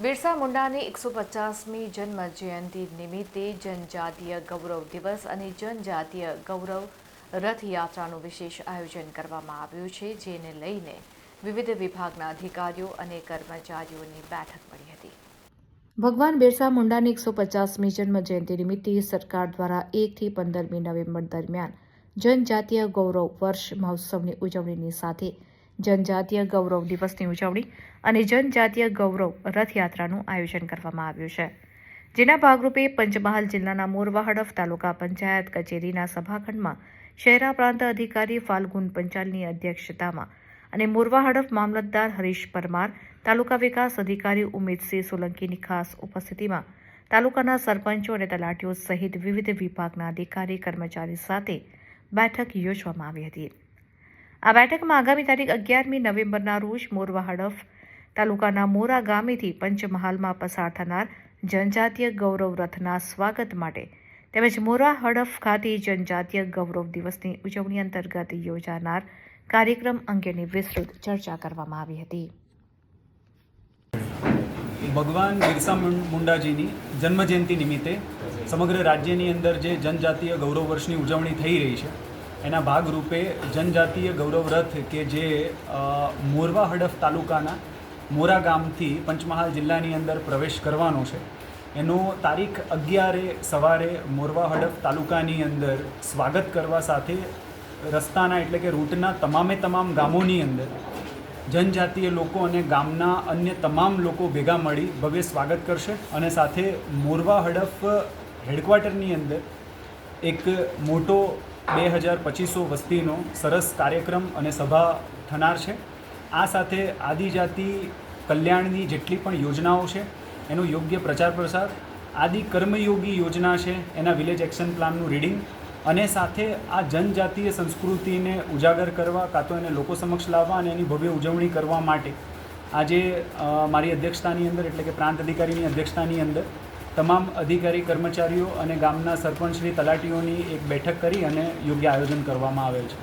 બિરસા મુંડાની એકસો પચાસમી જન્મ જયંતિ નિમિત્તે જનજાતીય ગૌરવ દિવસ અને જનજાતીય ગૌરવ રથયાત્રાનું વિશેષ આયોજન કરવામાં આવ્યું છે, જેને લઈને વિવિધ વિભાગના અધિકારીઓ અને કર્મચારીઓની બેઠક મળી હતી. ભગવાન બિરસા મુંડાની એકસો પચાસમી જન્મ જયંતિ નિમિત્તે સરકાર દ્વારા એકથી પંદરમી નવેમ્બર દરમિયાન જનજાતીય ગૌરવ વર્ષ મહોત્સવની ઉજવણીની સાથે જનજાતીય ગૌરવ દિવસની ઉજવણી અને જનજાતીય ગૌરવ રથયાત્રાનું આયોજન કરવામાં આવ્યું છે. જેના ભાગરૂપે પંચમહાલ જિલ્લાના મોરવા હડફ તાલુકા પંચાયત કચેરીના સભાખંડમાં શહેરા પ્રાંત અધિકારી ફાલ્ગુન પંચાલની અધ્યક્ષતામાં અને મોરવા હડફ મામલતદાર હરીશ પરમાર, તાલુકા વિકાસ અધિકારી ઉમેદસિંહ સોલંકીની ખાસ ઉપસ્થિતિમાં તાલુકાના સરપંચો અને તલાટીઓ સહિત વિવિધ વિભાગના અધિકારી કર્મચારી સાથે બેઠક યોજવામાં આવી હતી. આ બેઠકમાં આગામી તારીખ અગિયારમી નવેમ્બરના રોજ મોરવા હડફ તાલુકાના મોરા ગામેથી પંચમહાલમાં પસાર થનાર જનજાતીય ગૌરવ રથના સ્વાગત માટે તેમજ મોરા હડફ ખાતે જનજાતીય ગૌરવ દિવસની ઉજવણી અંતર્ગત યોજાનાર કાર્યક્રમ અંગેની વિસ્તૃત ચર્ચા કરવામાં આવી હતી. ભગવાન બિરસા મુંડાજીની જન્મજયંતિ નિમિત્તે સમગ્ર રાજ્યની અંદર જે જનજાતીય ગૌરવ વર્ષની ઉજવણી થઈ રહી છે એના ભાગરૂપે જનજાતીય ગૌરવ રથ કે જે મોરવા હડફ તાલુકાના મોરા ગામથી પંચમહાલ જિલ્લાની અંદર પ્રવેશ કરવાનો છે. એનો તારીખ અગિયારે સવારે મોરવા હડફ તાલુકાની અંદર સ્વાગત કરવા સાથે રસ્તાના એટલે કે રૂટના તમામે તમામ ગામોની અંદર જનજાતીય લોકો અને ગામના અન્ય તમામ લોકો ભેગા મળી ભવ્ય સ્વાગત કરશે અને સાથે મોરવા હડફ હેડક્વાર્ટરની અંદર એક મોટો બે હજાર પચીસો વસ્તીનો સરસ કાર્યક્રમ અને સભા થનાર છે. આ સાથે આદિજાતિ કલ્યાણની જેટલી પણ યોજનાઓ છે, એનો યોગ્ય પ્રચાર પ્રસાર, આદિ કર્મયોગી યોજના છે, એના વિલેજ એક્શન પ્લાનનું રીડિંગ અને સાથે આ જનજાતીય સંસ્કૃતિને ઉજાગર કરવા કાં તો એને લોકો સમક્ષ લાવવા અને એની ભવ્ય ઉજવણી કરવા માટે આજે મારી અધ્યક્ષતાની અંદર એટલે કે પ્રાંત અધિકારીની અધ્યક્ષતાની અંદર તમામ અધિકારી, કર્મચારીઓ અને ગામના સરપંચશ્રી તલાટીઓની એક બેઠક કરી અને યોગ્ય આયોજન કરવામાં આવેલ છે.